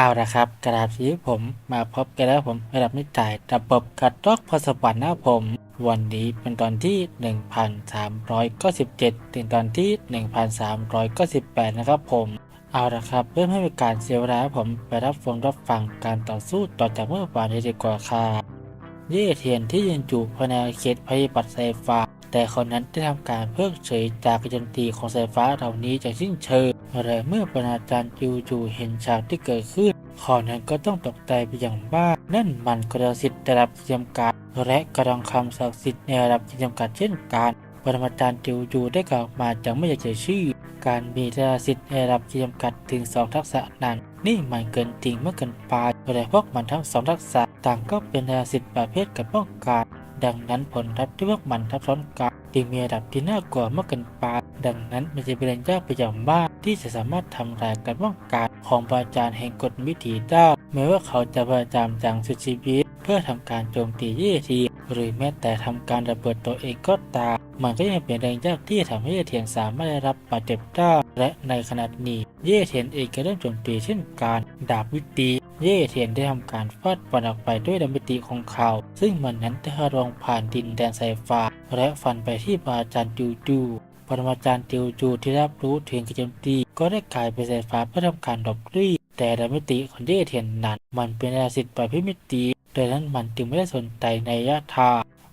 เอาละครับกระดาษสีผมมาพบกันแล้วผมระดับนิจ่ายระบบกัดลอกพอสวรรค์นะผม วันนี้เป็นตอนที่ 1397 ถึงตอนที่ 1398 นะครับผมเอาละครับเพื่อไม่ให้เป็นการเสียเวลาผมไปรับฟังรับฟังการต่อสู้ต่อจากเมื่อวานนี้ดีกว่าครับเย่เทียนที่ยืนอยู่ภายในเขตภัยบัตรสายฟ้า แต่คนนั้นได้ทำการเพิกเฉยจากการโจมตีของสายฟ้าเหล่านี้จากสิ้นเชิงและเมื่อปราจารย์จูจูเห็นฉากที่เกิดขึ้นขอนั้นก็ต้องตกใจไปอย่างมากนั่นมันกระสิทธิ์ระดับจำกัด และกระดองคำศักดิ์สิทธิ์ในระดับจำกัดเช่นกันปรมาจารย์จิวจูได้กล่าวมาจากไม่อยากจะชื่อ การมีทราสิทธิ์ในระดับจำกัดถึงสองทักษะนั้น นี่มันเกินจริงเมื่อเกินไปแต่พวกมันทั้งสองทักษะต่างก็เป็นทราสิทธิ์ประเภทกับป้องกัน ดังนั้นผลลัพธ์ที่พวกมันทับซ้อนกันจึงมีระดับที่น่ากลัวมากเกินไปดังนั้นมันจะเป็นเรื่องยากไปอย่างมากที่จะสามารถทำลายการป้องกันของปราจารย์แห่งกฎวิถีได้แม้ว่าเขาจะพยายามจังสุดชีวิต เพื่อทำการโจมตียี่ที หรือแม้แต่ทำการระเบิดตัวเองก็ตาม มันก็ยังเป็นเรื่องยากที่จะทำให้เยเทียนสามารถได้รับบาดเจ็บได้ และในขณะนี้เยเทียนเองก็เริ่มโจมตีเช่นกันดาบวิตีเย่เทียนได้ทำการฟาดฟันออกไปด้วยดาบวิตีของเขา ซึ่งมันนั้นได้ทะลวงผ่านดินแดนสายฟ้า และฟันไปที่ปราจารย์จูจูปรมาจารย์ติวจูที่รับรู้ถึงการจมตีก็ได้กลายเป็นสายฟ้าเพื่อทำการหลบลี้แต่ดามิติของเย่เทียนนั้น มันเป็นอาสิทธิ์ประเภทมิติ ดังนั้นมันจึงไม่ได้สนใจในยะทา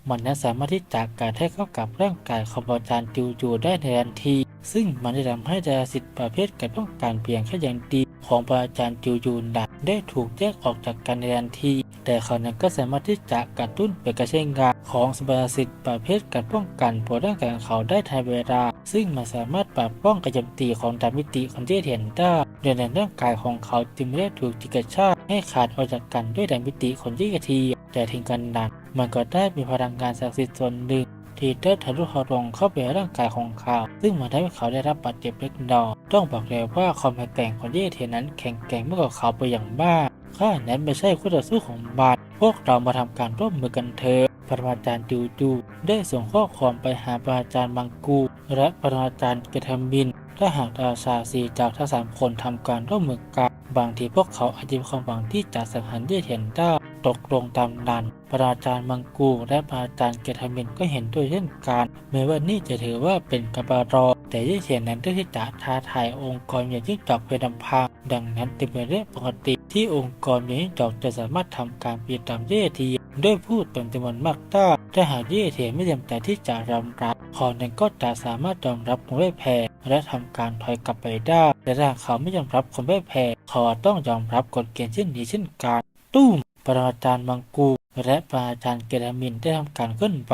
มันนั้นสามารถที่จะการให้เข้ากับร่างกายของปรมาจารย์ติวจูได้ในทันที ซึ่งมันได้ทำให้ดารสิทธิ์ประเภทการป้องกันเพียงแค่อย่างดีของปรมาจารย์ติวจูนั้นได้ถูกแยกออกจากกันในทันที แต่เขานั้นก็สามารถที่จะกระตุ้นไปกระใช้งานของสปาสิทธิ์ประเภทการป้องกันผลร่างกายของเขาได้ทันเวลา ซึ่งมันสามารถปรับป้องกรโจมตีของดามิติของเจเทียนได้โดยในร่างกายของเขาจึงไม่ได้ถูกจิกกระชาก ให้ขาดออกจากกันด้วยดาบมิติของเจทีแต่ถึงกันนั้นมันก็ได้มีพลังงานศักดิ์สิทธิ์ส่วนหนึ่งที่ได้ทะลุทะลวงเข้าไปในร่างกายของเขา ซึ่งมันทำให้เขาได้รับบาดเจ็บเล็กน้อยต้องบอกเลยว่าความแข็งแกร่งของเย่เทีนั้นแข็งแกร่งมากกว่าเขาไปอย่างมากข้านั้นไม่ใช่คู่ต่อสู้ของมันพวกเรามาทำการร่วมมือกันเถอะปรมาจารย์จูจูได้ส่งข้อความไปหาปรมาจารย์มังกู และปรมาจารย์เกทามิน ถ้าหากราชาสีจากทั้งสามคนทำการร่วมมือกันบางทีพวกเขาอาจจะมีความหวังที่จะสังหารเย่เทียนได้ตกลงตามนั้นปราจารย์มังกูและปราจารย์เกทามินก็เห็นด้วยเช่นกันแม้ว่านี่จะถือว่าเป็นกบบารอ แต่เย่เทียนนั้นได้ที่จะท้าทายองค์กรอย่างยิ่งจอกเป็นลำพังดังนั้นจึงเป็นเรื่องปกติที่องค์กรอย่างยิ่งจอกจะสามารถทำการเปิดตามเย่ที ด้วยผู้ตนจำนวนมากได้ถ้าหากเย่เทียไม่เต็มใจที่จะยอมรับขอนั้นก็จะสามารถยอมรับความไม่แพ้และทำการถอยกลับไปได้แต่ถ้าเขาไม่ยอมรับความไม่แพ้เขาต้องยอมรับกฎเกณฑ์เช่นนี้เช่นกันตุ้มปรมาจารย์มังกูและปรมาจารย์เกรามินได้ทำการเคลื่อนไหว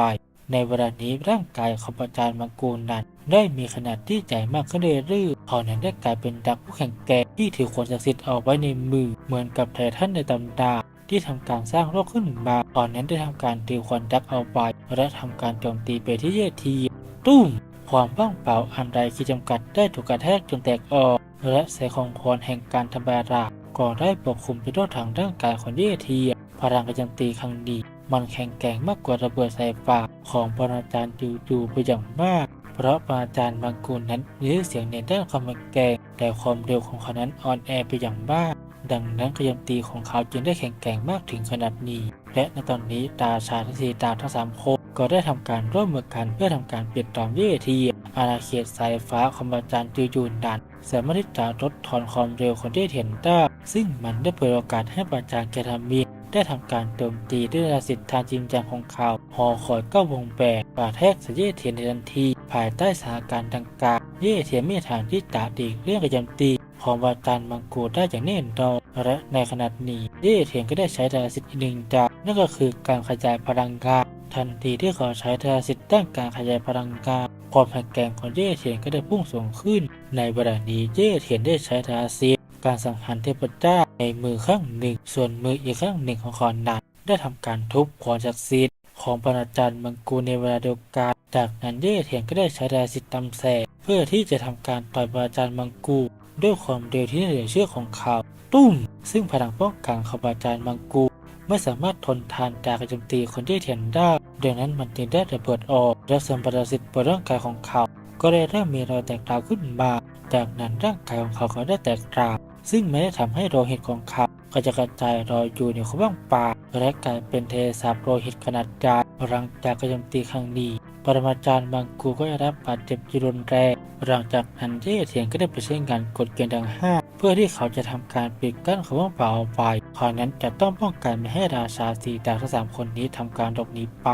ในเวลานี้ร่างกายของปรมาจารย์มังกูนั้นได้มีขนาดที่ใหญ่มากขึ้นเรื่อยๆเขานั้นได้กลายเป็นดักผู้แข่งแกร่งที่ถือขวานศักดิ์สิทธิ์เอาไว้ในมือเหมือนกับไททันในตำนาน ที่ทำการสร้างโลกขึ้นมาตอนนั้นได้ทำการตีควันดักเอาไว้และทำการโจมตีไปที่เยทีตุ้มความว่างเปล่าอันใดที่จำกัดได้ถูกกระแทกจนแตกออกและแสงของพรแห่งการทำลายรากก็ได้ปกคลุมไปทั่วทางร่างกายของเยทีพลังการโจมตีครั้งนี้มันแข็งแกร่งมากกว่าระเบิดใสายฟ้าของปรมาจารย์จูจูไปอย่างมาก เพราะปรมาจารย์มังกรนั้นมีชื่อเสียงในด้านความแข็งแกร่งแต่ความเร็วของเขานั้นอ่อนแอไปอย่างมาก ดังนั้นการโจมตีของเขาจึงได้แข็งแกร่งมากถึงขนาดนี้ และในตอนนี้ตาชาทั้งสี่ตาทั้งสามคนก็ได้ทำการร่วมมือกันเพื่อทำการเปลี่ยนตอมเย่ทีอาณาเขตสายฟ้าของอาจารย์จูจูนดันสามารถที่จะลดทอนความเร็วของเย่เทียนได้ซึ่งมันได้เปิดโอกาสให้อาจารย์แกทามีได้ทำการโจมตีด้วยราสิทธิ์ทางจริงจังของเขาหอคอยก็วงแบกปาแทกสเยเทียนในทันที ภายใต้สถานการณ์ดังกล่าวเย่เทียนไม่มีทางที่จะดีเรื่องการโจมตี ของอาจาร์มังกูได้อย่างแน่นอนและในขณะนี้เย่เทียนก็ได้ใช้ดาสิทธิ์อีกหนึ่งจากนั่นก็คือการขยายพลังงานทันทีที่เขาใช้ดาสิทธิ์ด้านการขยายพลังงานความแข็งแกร่งของเย่เทียนก็ได้พุ่งสูงขึ้น ในเวลานี้เย่เทียนได้ใช้ดาสิทธิ์การสังหารเทพเจ้าในมือข้างหนึ่ง ส่วนมืออีกข้างหนึ่งของขานั้นได้ทำการทุบขวานศักดิ์สิทธิ์ของปรมาจารย์มังกูในเวลาเดียวกันจากนั้นเย่เทียนก็ได้ใช้ดาสิทธิ์ตำแสเพื่อที่จะทำการต่อยปรมาจารย์มังกู ด้วยความเร็วที่เหลือเชื่อของเขาตุ้ม ซึ่งพลังป้องกันของปรมาจารย์มังกูไม่สามารถทนทานจากการโจมตีคนที่เทียนได้ดังนั้นมันจึงได้ระเบิดออกและส่วนปรสิทธิ์บนร่างกายของเขา ก็ได้เริ่มมีรอยแตกราวขึ้นมาจากนั้นร่างกายของเขาก็ได้แตกราวซึ่งไม่ได้ทำให้โลหิตของเขาก็จะกระจายรอยอยู่ในความว่างป่าและกลายเป็นเทสาบโลหิตขนาดใหญ่หลังจากการโจมตีครั้งนี้ ปรมาจารย์บางกูก็ได้รับบาดเจ็บอย่างรุนแรงหลังจากนั้นเย่เทียนก็ได้ไปใช้งานกฎเกณฑ์ดังห้าเพื่อที่เขาจะทำการปิดกั้นความว่างเปล่าเอาไปเขาวนั้นจะต้องป้องกันไม่ให้ราชาสีดาวทั้งสามคนนี้ทำการหลบหนีไป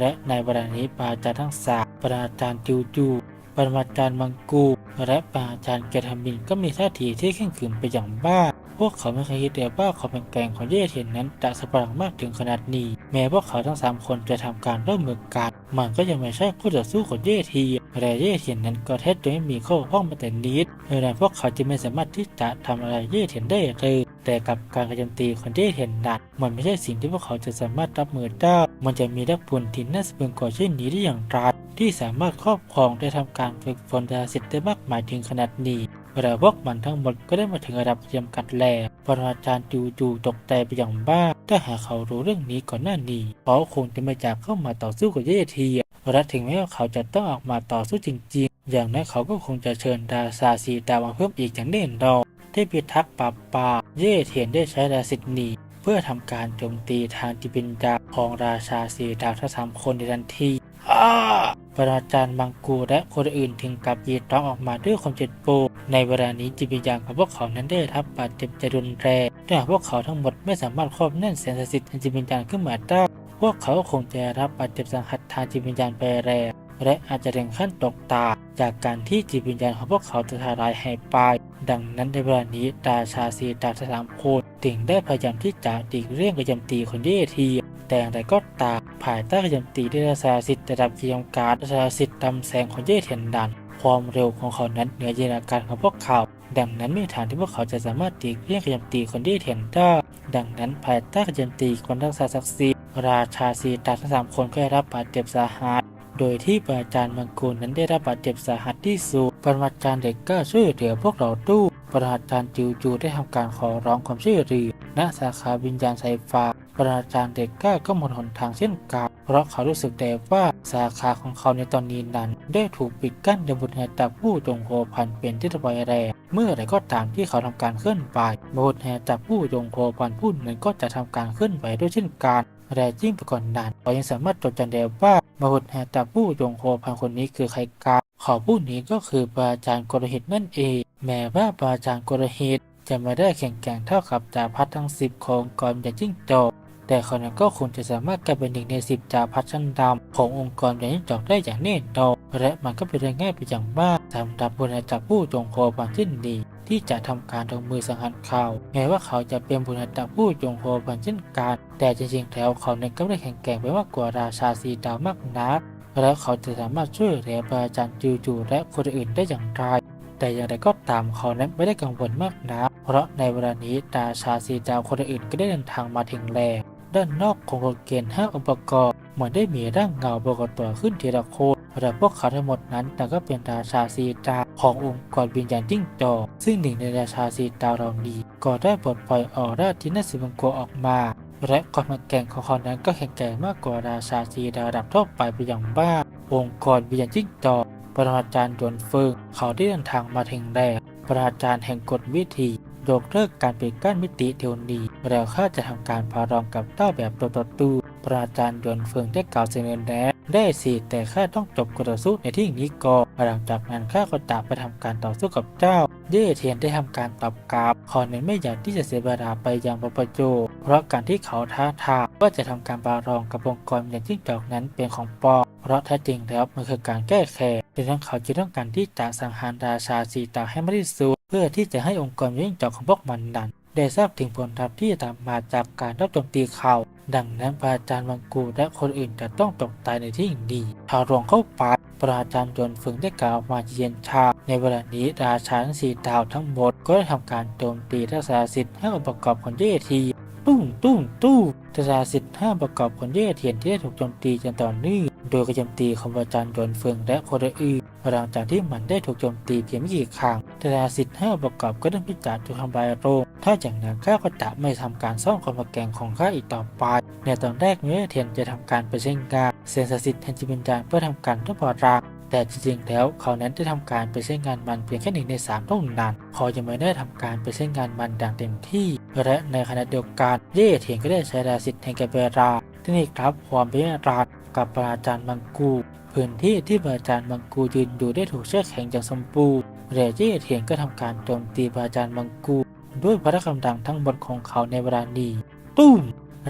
และในเวลานี้ปราจารย์ทั้งสามปราจารย์จิวจูปรมาจารย์มังกูและปราจารย์เกตามินก็มีท่าทีที่เข้มขรึมไปอย่างบ้า พวกเขาไม่เคยคิดเลยว่าความเป็นแกร่งของเย่เทียนนั้นจะสปรังมากถึงขนาดนี้ แม้พวกเขาทั้งสามคนจะทำการร่วมมือกัน มันก็ยังไม่ใช่คู่ต่อสู้ของเย่เทียนแต่เย่เทียนนั้นก็แทบจะไม่มีข้อพ้องมาแต่นิดดังนั้นพวกเขาจะไม่สามารถที่จะทำอะไรเย่เทียนได้เลยแต่กับการกระจมตีของเย่เทียนนั้นมันไม่ใช่สิ่งที่พวกเขาจะสามารถรับมือได้มันจะมีดักพลที่น่าสะพรึงกว่าเช่นนี้ได้อย่างไรที่สามารถครอบครองได้ทำการฝึกฝนดาสิทธิ์ได้มากมายถึงขนาดนี้ แต่พวกมันทั้งหมดก็ได้มาถึงระดับจำกัดแล้วปรมาจารย์จูจูตกใจไปอย่างบ้า ถ้าหากเขารู้เรื่องนี้ก่อนหน้านี้เขาคงจะไม่จากเข้ามาต่อสู้กับเยเทียและถึงแม้ว่าเขาจะต้องออกมาต่อสู้จริงๆ อย่างนั้นเขาก็คงจะเชิญดาซาซีดาวมาเพิ่มอีกอย่างแน่นอนที่พิทักษ์ป่าป่าเย่เทียนได้ใช้ดาสิทธิ์นี้เพื่อทำการโจมตีทางจิตวิญญาของราชาสีดาวทั้งสามคนในทันที ปราจารย์มังกูและคนอื่นถึงกับยีดร้องออกมาด้วยความเจ็บปวดในเวลานี้จิตวิญญาณของพวกเขานั้นได้รับบาดเจ็บจะรุนแรงแต่หาพวกเขาทั้งหมดไม่สามารถครอบแน่นแสนศักดิ์สิทธิ์จิตวิญญาณขึ้นมาได้พวกเขาคงจะรับบาดเจ็บสาหัสทางจิตวิญญาณไปแรงและอาจจะถึงขั้นตกตา จากการที่จิตวิญญาณของพวกเขาจะทลายหายไป ดังนั้นในเวลานี้ดาชาซีดาสามคนถึงได้พยายามที่จะดีกเรื่องกระยำตีคนเยที แต่อย่างไรก็ตามภายใต้กระยำตีด้วยราชาสิทธิ์ระดับเกียงการราชาสิทธิ์ดำแสงของเย่เทียนดัน ความเร็วของเขานั้นเหนือจินตนาการของพวกเขา ดังนั้นไม่มีทางที่พวกเขาจะสามารถตีเลี่ยงกระยำตีคนที่เทียนได้ดังนั้นภายใต้กระยำตีคนรักษาศักดิ์ศรีราชาสีตาทั้งสามคนก็ได้รับบาดเจ็บสาหัสโดยที่ปราจารย์มังกูนั้นได้รับบาดเจ็บสาหัสที่สุดปรมาจารย์เด็กก็ช่วยเหลือพวกเราตู้ปรมาจารย์จิวจูได้ทำการขอร้องความช่วยเหลือณสาขาวิญญาณสายฟ้า ปราจารย์เด็กก้าก็หมดหนทางเช่นกันเพราะเขารู้สึกแต่ว่าสาขาของเขาในตอนนี้นั้น ได้ถูกปิดกั้นโดยบุตรแห่จากผู้จงโฮพันเป็นที่ตะบอยแรงเมื่อไรก็ตามที่เขาทำการเคลื่อนไหวบุตรแห่จากผู้จงโฮพันผู้นั้นก็จะทำการเคลื่อนไหวด้วยเช่นกันแต่ยิ่งไปกว่อนนั้นเขายังสามารถจดจำได้ว่ามหุดแห่จากผู้จงโฮพันคนนี้คือใครกันขอผู้นี้ก็คือปราจารย์กรหิตนั่นเอง แม้ว่าปราจารย์กรหิตจะไม่ได้แข่งแกร่งเท่ากับจ่าพัดทั้งสิบขององกอย่างจิ้งจอก แต่เขานั้นก็คงจะสามารถกลายเป็นหนึ่งในสิบจ่าพัดชั้นดำขององค์กรอย่างจิ้งจอกได้อย่างแน่นอนและมันก็เป็นเรื่องง่ายไปอย่างมากสำหรับบนจากผู้จงโคบันเช่นนี้ที่จะทำการลงมือสังหารเขาแม้ว่าเขาจะเป็นบุญจาผู้จงโคบันเช่นกัน แต่จริงๆแล้วเขานั้นก็ได้แข็งแกร่งไปมากกว่าราชาสีดาวมากนัก แล้วเขาจะสามารถช่วยเหลือปราจารย์จูจูและคนอื่นได้อย่างไร แต่อย่างไรก็ตามเขานั้นไม่ได้กังวลมากนัก เพราะในเวลานี้ดาชาซีดาวคนอื่นก็ได้เดินทางมาถึงแล้ว ด้านนอกของโรงเกณฑ์ห้าองค์ประกอบเหมือนได้มีร่างเงาปรากฏตัวขึ้นทีละคนแต่พวกเขาทั้งหมดนั้นแต่ก็เป็นราชาซีดาขององค์กรวิญญาณจิ้งจอกซึ่งหนึ่งในราชาซีดาเหล่านี้ก็ได้ปลดปล่อยออร่าที่น่าสิบังโกออกมาและความแข็งของเขานั้นก็แข็งแกร่งมากกว่าราชาซีดาระดับทั่วไปไปอย่างบ้าองค์กรวิญญาณจิ้งจอกปรมาจารย์ยนเฟิงเขาได้เดินทางมาถึงแรกปรมาจารย์แห่งกฎวิธี ยกเลิกการปิดกั้นมิติเทวนีแล้วข้าจะทำการพารองกับเต้าแบบตัวต่อตู้ปราจารย์ยนเฟิงได้กล่าวเสนอแนะ ได้สิแต่ข้าต้องจบการต่อสู้ในที่นี้ก่อนหลังจากนั้นข้าก็จะไปทำการต่อสู้กับเจ้า เย่เทียนได้ทำการตอบกราบขอเน้นไม่อยากที่จะเสียเวลาไปยังปปโจ เพราะการที่เขาท้าทายว่าจะทำการปารองกับองค์กรอย่างจิ้งจอกนั้นเป็นของปลอมเพราะแท้จริงแล้วมันคือการแก้แค้นดังนั้นเขาจึงต้องการที่จะสังหารราชาสีตาให้มากที่สุดเพื่อที่จะให้องค์กรจิ้งจอกของพวกมันนั้นได้ทราบถึงผลลัพธ์ที่ตามมาจากการรับโจมตีเขา ดังนั้นพระอาจารย์วังกูและคนอื่นจะต้องตกตายในที่อย่างดีชาวหลวงเข้าไปพระอาจารย์ยนฝึงได้กล่าวมาเย็นชา ในเวลานี้ราชาทั้งสี่ดาวทั้งหมด ก็ได้ทำการโจมตีทักษะสิทธิ์ให้องค์ประกอบของเย่ทีตุ้มตุ้มตู้ทักษะสิทธิ์ห้าประกอบของเย่เทียนที่ได้ถูกโจมตีจนต่อเนื่องโดยกระจมตีของพระอาจารย์ยนฝึงและคนอื่น หลังจากที่มันได้ถูกโจมตีเพียงไม่กี่ครั้งทักษะสิทธิ์ห้าประกอบก็ได้พิจารณาถูกทำลายโรงถ้าอย่างนั้นข้าก็จะไม่ทำการซ่อมความแกร่งของข้าอีกต่อไป ในตอนแรกเมื่อเทียนจะทำการไปเช่นกาเซนสสิทธิ์แทนจิบินจานเพื่อทำการทดสอบรางแต่จริงๆ แล้วเขานั้นได้ทำการไปใช้งานมันเพียงแค่หนึ่งในสามเท่านั้นเขายังไม่ได้ทำการไปใช้งานมันดังเต็มที่ และในขณะเดียวกันเย่เทียนก็ได้ใช้ดาสิทธิ์แห่งกาเวลาที่นี่ครับความเป็นราชกับปราจารย์มังกู พื้นที่ที่ปราจารย์มังกูยืนอยู่ได้ถูกเชือกแข็งอย่างสมบูรณ์และเย่เทียนก็ทำการโจมตีปราจารย์มังกู ด้วยพละกำลังทั้งหมดของเขาในเวลานี้ตุ้ม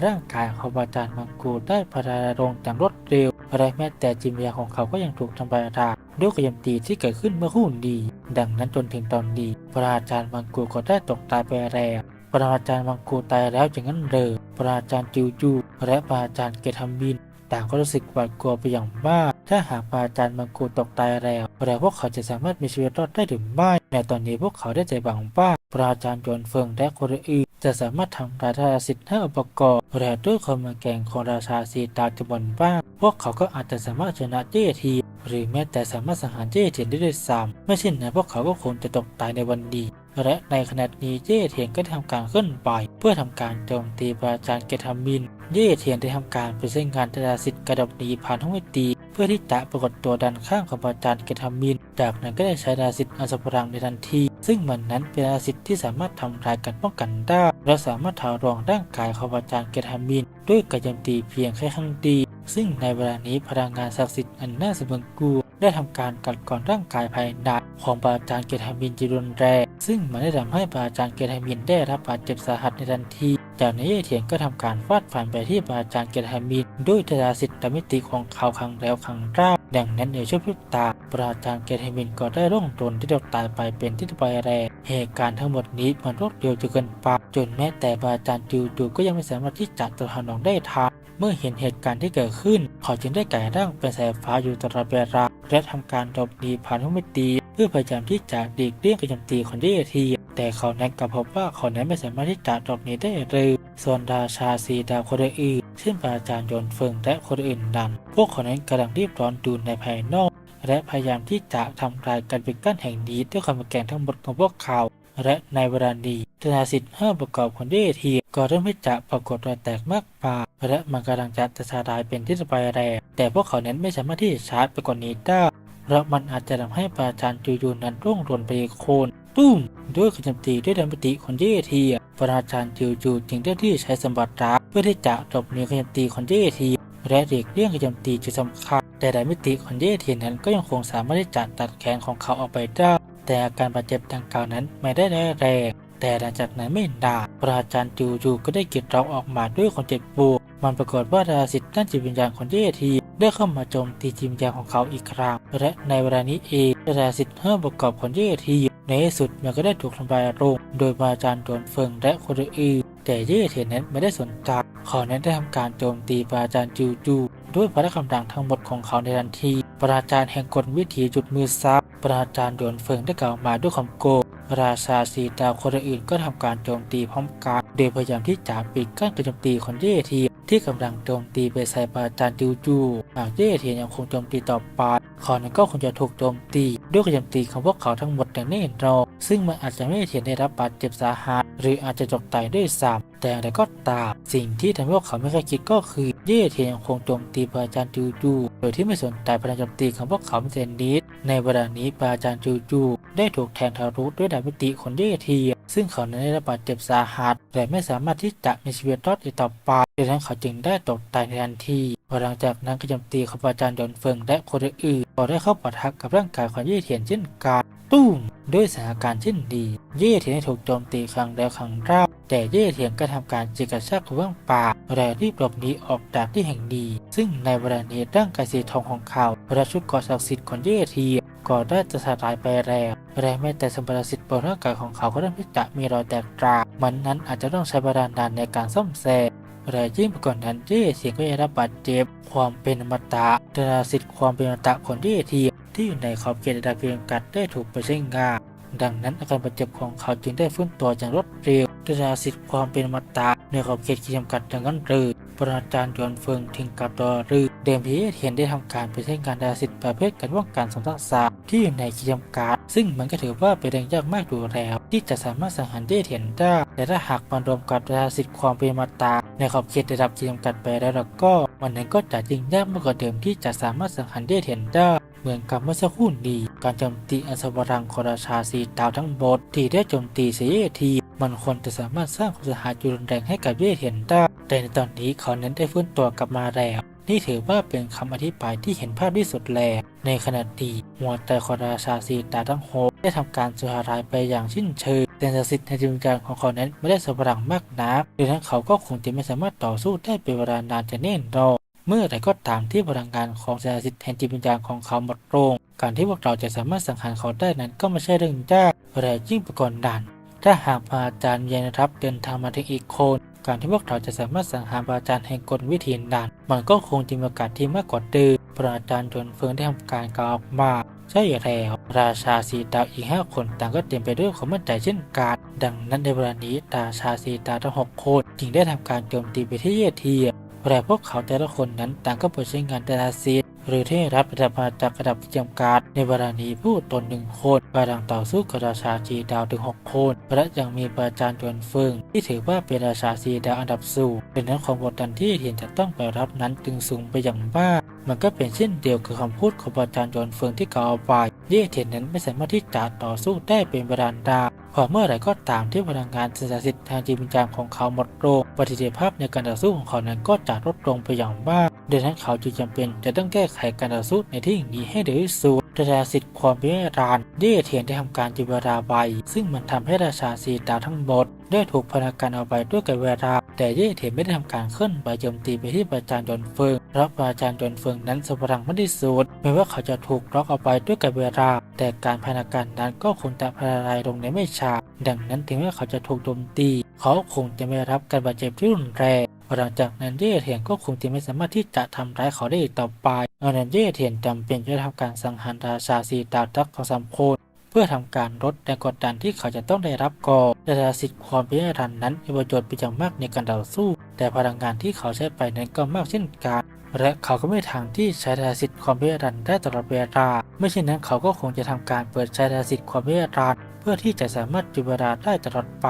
ร่างกายของปราจารย์มังกูได้พลาลงอย่างรวดเร็วและแม้แต่จิตวิญญาของเขาก็ยังถูกทำลายราบด้วยกยมตีที่เกิดขึ้นเมื่อคู่นี้ดังนั้นจนถึงตอนนี้ประอาจารย์มังกูก็ได้ตกตายไปแล้วประอาจารย์มังกูตายแล้วอย่างนั้นเลยประอาจารย์จิวจูและประอาจารย์เกทัมบิน ต่างก็รู้สึกหวาดกลัวไปอย่างมาก ถ้าหากปราจารย์มังกูตกตายแล้วแล้วพวกเขาจะสามารถมีชีวิตรอดได้หรือไม่ในตอนนี้พวกเขาได้ใจบังว่าปราจารย์ยนเฟิงและคนอื่นจะสามารถทำลายราสิทธิ์ให้อุปกรณ์และด้วยความแก่งของราชาสีตาจำนวนมากพวกเขาก็อาจจะสามารถชนะเจทีหรือแม้แต่สามารถสังหารเจเทียนได้ด้วยซ้ำไม่เช่นนั้นพวกเขาก็คงจะตกตายในวันนี้ และในขณะนี้เย่เทียนก็ได้ทำการเคลื่อนไหวเพื่อทำการโจมตีปราจารย์เกทามิน เย่เทียนได้ทำการไปใช้นงานดาสิทธิ์กระดบหนีผ่านห้องเวทีเพื่อที่จะปรากฏตัวด้านข้างของปราจารย์เกทามิน จากนั้นก็ได้ใช้ดาสิทธิ์อัศพรังในทันที ซึ่งมันนั้นเป็นดาสิทธิ์ที่สามารถทำลายการป้องกันได้และสามารถถารองร่างกายของปราจารย์เกทามิน ด้วยกายโจมตีเพียงแค่ครั้งเดียวซึ่งในเวลานี้พลังงานศักดิ์สิทธิ์อันน่าสะพรึงกลัว ได้ทำการกัดกร่อนร่างกายภายในของปราจารย์เกทามินจีรุนแรงซึ่งมันได้ทำให้ปราจารย์เกทามินได้รับบาดเจ็บสาหัสในทันที จากนั้นเย่เทียนก็ทำการฟาดฟันไปที่ปราจารย์เกทามินด้วยทราสิทธิ์มิติของเขาครั้งแล้วครั้งเล่าดังนั้นในช่วงพริบตา ปราจารย์เกทามินก็ได้ร่วงตนที่ดียวตายไปเป็นที่ไปแรงเหตุการณ์ทั้งหมดนี้มันรวดเร็วจนเกินไปจนแม้แต่ปราจารย์จูจูก็ยังไม่สามารถที่จะตัวหานองได้ทัน เมื่อเห็นเหตุการณ์ที่เกิดขึ้น เขาจึงได้ก่ายร่างเป็นสายฟ้าอยู่ตลอดเวลาและทำการหลบหนีผ่านห้องมิตีเพื่อพยายามที่จะหลีกเลี่ยงการโจมตีของเดที แต่เขานั้นกลับพบว่าเขานั้นไม่สามารถที่จะหลบหนีได้เร็วส่วนราชาสีดาวคนอื่นเช่นปราจารย์ยนเฟิงและคนอื่นนั้นพวกเขานั้นกำลังรีบร้อนดูในภายนอก และพยายามที่จะทำลายการปิดกั้นแห่งนี้ด้วยความแข็งทั้งหมดของพวกเขา และในเวลานี้ธนาสิทธิ์ห้าประกอบของเดที ก็เริ่มที่จะปรากฏรอยแตกมากมายและมันกำลังจะทลายเป็นที่สบายแรงแต่พวกเขานั้นไม่สามารถที่จะชาร์จไปกว่านี้ได้เพราะมันอาจจะทำให้ปราจารย์จูยูนั้นร่วงหล่นไปโคนตุ้มด้วยกรโจมตีด้วยดันปฏิของเยทีปราจารย์จูยูจึงได้ที่ใช้สมบัติรักเพื่อที่จะหลบหนีกรโจมตีของเยทีและเด็กเลี่ยงกรโจมตีจุดสำคัญแต่ดามิติของเยทีนั้นก็ยังคงสามารถที่จะตัดแขนของเขาออกไปได้แต่อาการบาดเจ็บดังกล่าวนั้นไม่ได้แรง แต่หลังจากนั้นไม่นานปราจารย์จูจูก็ได้กรีดร้องออกมาด้วยความเจ็บปวดมันปรากฏว่าดาราสิทธิ์ด้านจิตวิญญาณของเยทีได้เข้ามาโจมตีจิตวิญญาณของเขาอีกครั้งและในเวลานี้เองดาราสิทธิ์ห้าประกอบของเยทีในที่สุดมันก็ได้ถูกทำลายลงโดยประอาจารย์โดนเฟิงและคนอื่นแต่เย่เทียนนั้นไม่ได้สนใจเขานั้นได้ทำการโจมตีปราจารย์จูจู ด้วยพละกำลังทั้งหมดของเขาในทันที ปราจารย์แห่งกลวิถีจุดมือซับปราจารย์โดนเฟิงได้กล่าวมาด้วยความโกรธ ราชาสีดาวคนอื่นก็ทำการโจมตีพร้อมกันโดยพยายามที่จะปิดกั้นการโจมตีของเย่ทีที่กำลังโจมตีไปใส่ปราจารย์จูจูหากเย่ทียังคงโจมตีต่อไปเขานั้นก็คงจะถูกโจมตี ด้วยการโจมตีของพวกเขาทั้งหมดอย่างแน่นอนซึ่งมันอาจจะไม่เทียนได้รับบาดเจ็บสาหัสหรืออาจจะจบตายด้วยซ้ำแต่อย่ก็ตามสิ่งที่ทำให้พวกเขาไม่เคยคิดก็คือเย่เทียนยังคงโจมตีปราจารย์จูจูโดยที่ไม่สนใจพลังโจมตีของพวกเขาไม่เนนิดในเวลานี้ปราจารย์จูจูได้ถูกแทงทะลุด้วยดาบมิติของเย่เทียนซึ่งเขานั้นได้รับบาดเจ็บสาหัสแต่ไม่สามารถที่จะมีชีวิตรอดอีกต่อไปดังนั้นเขาจึงได้ตกตายในทันทีหลังจากนั้นก็โจมตีของปราจารย์ยนเฟิงและคนอื่นก็ได้เข้าปะทะกับร่างกายของเย่เทียนเช่นกันตุ้มด้วยสถานการณ์เช่นดี เย่เทียนถูกโจมตีครั้งแล้วครั้งเล่าแต่เย่เทียนก็ทำการเจิกกระชากเรื่องป่าและรีบหลบหนีออกจากที่แห่งดีซึ่งในเวลานี้ร่างกายสีทองของเขาและชุดเกราะศักดิ์สิทธิ์ของเย่เทียก็ได้จะสลายไปแล้วและแม้แต่สมบัติสิทธิ์บนร่างกายของเขาก็เริ่มที่จะมีรอยแตกราวมันนั้นอาจจะต้องใช้เวลานานในการซ่อมแซมและยิ่งไปกว่านั้นเย่เสียงก็ได้รับบาดเจ็บ ความเป็นมตะดาราสิทธิ์ความเป็นมตะของเย่เทียที่อยู่ในขอบเขตระดับเพียงกัดได้ถูกไปใช้งาน ดังนั้นอาการบาดเจ็บของเขาจึงได้ฟื้นตัวอย่างรวดเร็วด้วยราสิทธิ์ความเป็นอมตาในขอบเขตขีดจำกัดดังนั้นเรือปราจารย์ยวนเฟิงถึงกับตัวรือเดมพีเห็นได้ทำการไปใช้งานดาสิทธิ์ประเภทการป้องกันสมทักษะที่อยู่ในขีดจำกัด ซึ่งมันก็ถือว่าเป็นเรื่องยากมากดูแล้ว ที่จะสามารถสังหารได้เห็นได้ แต่ถ้าหากมันรวมกับดาสิทธิ์ความเป็นอมตะในขอบเขตระดับขีดจำกัดไปแล้วก็ มันนั้นก็จะยิ่งยากมากกว่าเดิมที่จะสามารถสังหารได้เห็นได้เหมือนกับเมื่อสักครู่นี้การโจมตีอันสวรังของราชาสีดาวทั้งหมดที่ได้โจมตีเสียที มันควรจะสามารถสร้างความเสียหายจุดรุนแรงให้กับเย่เทียนได้แต่ในตอนนี้เขานั้นได้ฟื้นตัวกลับมาแล้ว นี่ถือว่าเป็นคำอธิบายที่เห็นภาพที่สุดแล ในขณะที่หัวใจขอราชาสีดาทั้งหกได้ทำการสูญหายไปอย่างสิ้นเชิงแต่ศักดิ์สิทธิ์ในจิตวิญญาณของเขานั้นไม่ได้สวรังมากนักดังนั้นเขาก็คงจะไม่สามารถต่อสู้ได้เป็นเวลานานจะแน่นอนเมื่อใดก็ตามที่พลังงานของสารสิทธิ์แห่งจิตวิญญาณของเขาหมดลงการที่พวกเราจะสามารถสังหารเขาได้นั้นก็ไม่ใช่เรื่องยากแต่ยิ่งไปกว่านนั้นถ้าหากพระอาจารย์เยนรับเดินทางมาถึงอีกคน การที่พวกเขาจะสามารถสังหารพระอาจารย์แห่งกลวิธีนั้นมันก็คงจะมีโอกาสที่มากกว่าเดิมพระอาจารย์จวนเฟิงได้ทำการกล่าวออกมาใช่แล้วราชาสีดาวอีกห้าคนต่างก็เต็มไปด้วยความมั่นใจเช่นกันดังนั้นในเวลานี้ราชาสีดาวทั้งหกคนจึงได้ทำการโจมตีไปที่เยเทีย แต่พวกเขาแต่ละคนนั้นต่างก็เปิดใช้งานดาราซีดหรือที่รับประดับมาจากระดับที่จำกัดในเวลานี้ผู้ตนหนึ่งคนกำลังต่อสู้กับราชาจีดาวถึง 6 คน และยังมีประจารย์จวนเฟิงที่ถือว่าเป็นราชาจีดาวอันดับสูงเป็นนั้นความกดดันที่เห็นจะต้องไปรับนั้นจึงสูงไปอย่างมากมันก็เป็นเช่นเดียวกับคำพูดของประจารย์จวนเฟิงที่กล่าวเอาไว้เย่เทียนนั้นไม่สามารถที่จะต่อสู้ได้เป็นเวลานาน พอเมื่อไหร่ก็ตามที่พลังงานสิ่งศักดิ์สิทธิ์ทางจิตวิญญาณของเขาหมดลงประสิทธิภาพในการต่อสู้ของเขานั้นก็จะลดลงไปอย่างมากดังนั้นเขาจึงจำเป็นจะต้องแก้ไขการต่อสู้ในที่นี้ให้เร็วที่สุดราชาสิทธิ์ความพิรานเย่เทียนได้ทำการจิบเวลาไวซึ่งมันทำให้ราชาสีดาวทั้งหมดได้ถูกพนักการเอาไปด้วยกับเวลา แต่เย่เทียนไม่ได้ทำการเคลื่อนไปโจมตีไปที่ประจารย์ยนเฟิงเพราะประจารย์ยนเฟิงนั้นสพลังไม่ได้สูดแม้ว่าเขาจะถูกล็อกเอาไปด้วยกับเวลา แต่การพนักการนั้นก็คงจะพลายลงในไม่ช้าดังนั้นถึงแม้เขาจะถูกโจมตี เขาคงจะไม่รับการบาดเจ็บที่รุนแรงหลังจากนั้นเย่เทียนก็คงจะไม่สามารถที่จะทำร้ายเขาได้อีกต่อไปดังนั้นเย่เทียนจำเป็นจะทำการสังหารราชาสีดาวทักของสามคน เพื่อทำการลดแรงกดดันที่เขาจะต้องได้รับก่อนแต่สิทธิ์ความพิจารณานั้นมีประโยชน์เป็นอย่างมากในการต่อสู้ แต่พลังงานที่เขาใช้ไปนั้นก็มากเช่นกัน และเขาก็ไม่ทางที่ใช้ดาสิทธิ์ความพิจารณาได้ตลอดเวลาไม่เช่นนั้นเขาก็คงจะทำการเปิดใช้ดาสิทธิ์ความพิจารณาเพื่อที่จะสามารถจุบราได้ตลอดไป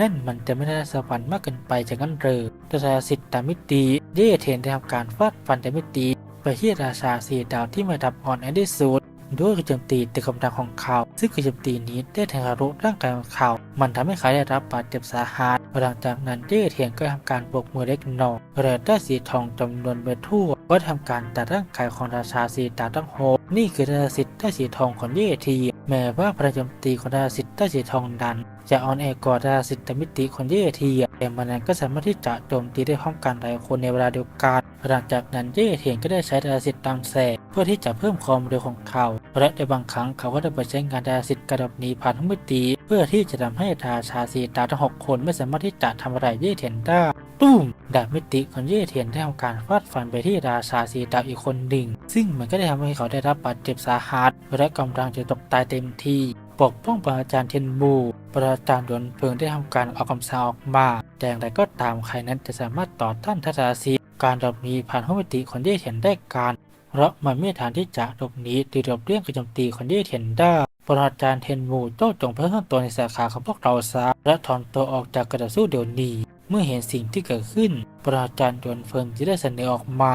นั่นมันจะไม่ได้สวรรค์มากเกินไปจากนั้นเลยดาสิทธิ์ตามิติเย่เทนได้ทำการฟาดฟันแต่มิติไปที่ราชาสีดาวที่มาดับอ่อนแอที่สุด ด้วยการโจมตีแต่กำลังของเขา ซึ่งการโจมตีนี้ได้แทงทะลุร่างกายของเขา มันทำให้เขาได้รับบาดเจ็บสาหัสหลังจากนั้นเย่เทียนก็ทำการบกมือเล็กน้อยและได้สีทองจำนวนไปทั่วก็ทำการตัดร่างกายของราชาสีตาวทั้งหกนี่คือราชสิทธิ์ได้สีทองของเย่เทียนแม้ว่าพระโจมตีของราชสิทธิ์ได้สีทองดันจะออนแอร์กว่าราสิทธมิติของเย่เทียแต่มันนั้นก็สามารถที่จะโจมตีได้พร้อมกันหลายคนในเวลาเดียวกันหลังจากนั้นเย่เทียนก็ได้ใช้ดาสิทธิ์ตามแสงเพื่อที่จะเพิ่มความเร็วของเขา และในบางครั้งเขาก็ได้ไปใช้งานดาสิทธิ์กระดับหนีผ่านทั้งมิติเพื่อที่จะทำให้ราชาสีดาทั้งหกคนไม่สามารถที่จะทำอะไรเย่เทียนได้ตุ้มดาบมิติของเย่เทียนได้ทำการฟาดฟันไปที่ราชาสีดาอีกคนหนึ่ง ซึ่งมันก็ได้ทำให้เขาได้รับบาดเจ็บสาหัสและกำลังจะตกตายเต็มที่ ปกป้องปราจารย์เทนบูปราจารย์ดวนเพลิงได้ทำการออกคำสั่งออกมา แต่อย่างไรก็ตามใครนั้นจะสามารถต่อต้านทัศนสีการหลบหนีผ่านห้องมิติของเย่เทียนได้การ เพราะมันไม่มีทางที่จะหลบหนีหรือหลบเลี่ยงการโจมตีของเย่เทียนได้ปราจารย์เทนบูโต้จงเพิ่มตัวในสาขาของพวกเราซะและถอนตัวออกจากกระดาษสู้เดี๋ยวนี้เมื่อเห็นสิ่งที่เกิดขึ้น ปราจารย์ดวนเฟิงจะได้เสนอออกมา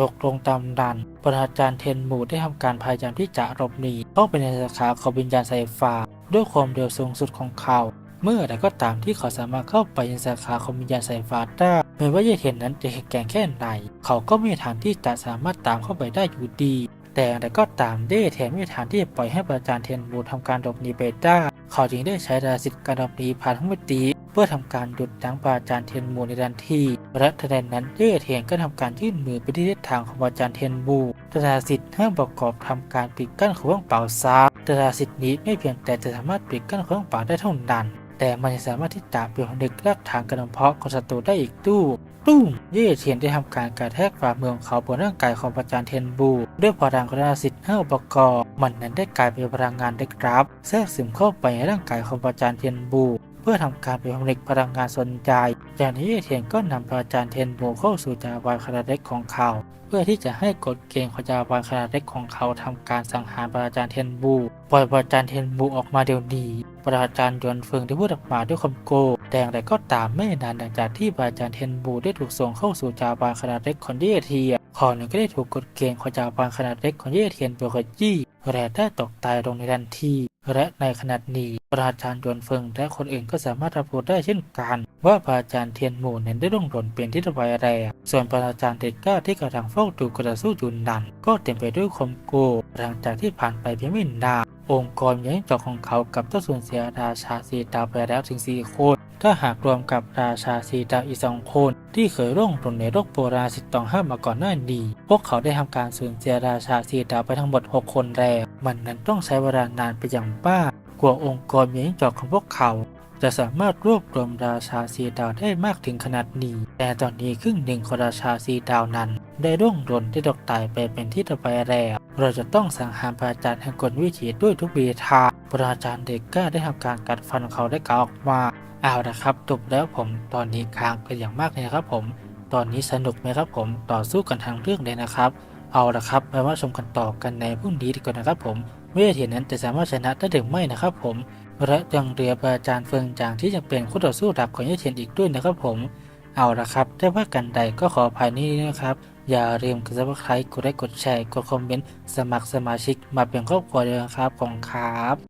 ตกลงตามดันปราจารย์เทนมูได้ทำการพยายามที่จะหลบหนีเข้าไปในสาขาของวิญญาณไซฟ้าด้วยความเร็วสูงสุดของเขา เมื่อใดก็ตามที่เขาสามารถเข้าไปยังสาขาของวิญญาณไซฟ้าได้แม้ว่าเยเทียนนั้นจะแข็งแกร่งแค่ไหนเขาก็มีทางที่จะสามารถตามเข้าไปได้อยู่ดี แต่อย่ก็ตามเด้แทนไม่มีทางที่จะปล่อยให้ปราจารย์เทนมูทำการหลบหนีไปได้เขาจึงได้ใช้ดาราสิทธิ์การหลบหนีผ่านทั้งมิติ พื่อทำการหยุดยั้งปราจารย์เทนมูในทันทีและทันใดนั้นเย่เทียนก็ทำการยื่นมือไปที่ทิศทางของปราจารย์เทนบูดาราสิทธิ์ห้ามประกอบทำการปิดกั้นของเครื่องเป่าซาดาราสิทธิ์นี้ไม่เพียงแต่จะสามารถปิดกั้นเครื่องเป่าได้เท่านั้น แต่มันยังสามารถที่จะเป็นผนึกรากฐานกระเพาะของศัตรูได้อีกตู้ตุ้มเย่เทียนได้ทำการกระแทกฝ่าเมืองเขาบนร่างกายของปราจารเทนบู ด้วยพลังของดาราสิทธิ์ห้าอุปกรณ์มันนั้นได้กลายเป็นพลังงานเล็กรับ แทรกซึมเข้าไปในร่างกายของปราจารเทนบู พื่อทำการเป็นผลิตพลังงานสนใจจากนี้เย่เทียนก็นำปราจารย์เทนโบเข้าสู่จาวาลคาราเด็กของเขาเพื่อที่จะให้กฎเกณฑ์ขจาวานขนาดเล็กของเขาทำการสังหารปราจารย์เทนบูปล่อยปราจารย์เทนบูออกมาเดี๋ยวนี้ปราจารย์ยวนเฟิงได้พูดออกมาด้วยคำโกงแต่อย่ก็ตามไม่นานหลังจากที่ปราจารย์เทนบูได้ถูกส่งเข้าสู่จาวานขนาดเล็กของเยเทียเคอหนึ่งก็ได้ถูกกดเกณฑ์ขจาวานขนาดเล็กของเยเทียนเบลขยี้และได้ตกตายลงในทันทีและในขณะนี้พระอาจารย์ยวนเฟิงและคนอื่นก็สามารถรับรู้ได้เช่นกัน ว่าพระอาจารย์เทียนหมู่นั้นได้ร่วงหล่นเป็นที่ระบายแรงส่วนพระอาจารย์เด็ดก้าที่กำลังเฝ้าดูกระสู้อยู่นั้นก็เต็มไปด้วยความโกรธหลังจากที่ผ่านไปเพียงไม่นานองค์กรยั้งจอกของเขากับต้องสูญเสียราชาสีดาวไปแล้วถึงสี่คนถ้าหากรวมกับราชาสีดาวอีกสองคน ที่เคยร่วงหล่นในโลกโบราณสิทธิ์ตองห้ามาก่อนหน้านี้พวกเขาได้ทำการสูญเสียราชาสีดาวไปทั้งหมด 6 คนแล้วมันนั้นต้องใช้เวลานานไปอย่างบ้ากว่าองค์กรยั้งจอกของพวกเขา จะสามารถรวบรวมราชาสีดาวได้มากถึงขนาดนี้ แต่ตอนนี้ครึ่งหนึ่งของราชาสีดาวนั้น ได้ร่วงหล่นได้ตกตายไปเป็นที่ระบายแล้ว เราจะต้องสังหารพระอาจารย์แห่งกลวิถีด้วยทุกวีทางพระอาจารย์เด็กก้าได้ทำการกัดฟันเขาได้กล่าวออกมาเอาละครับจบแล้วผมตอนนี้ค้างกันอย่างมากเลยนะครับผม ตอนนี้สนุกไหมครับผมต่อสู้กันทางเรื่องเลยนะครับ เอาละครับไปว่าชมกันต่อกันในพรุ่งนี้ดีกว่านะครับผมเวทีนั้นจะสามารถชนะได้หรือไม่นะครับผม และยังเรือพระอาจารย์เฟิงจางที่จะเป็นคู่ต่อสู้ดับของเย่เทียนอีกด้วยนะครับผม เอาละครับถ้าว่ากันใดก็ขออภัยนี้นะครับ อย่าลืมกดซับสไครต์กดไลค์กดแชร์ กดคอมเมนต์ สมัครสมาชิกมาเป็นครอบครัวเดียวนะครับของครับ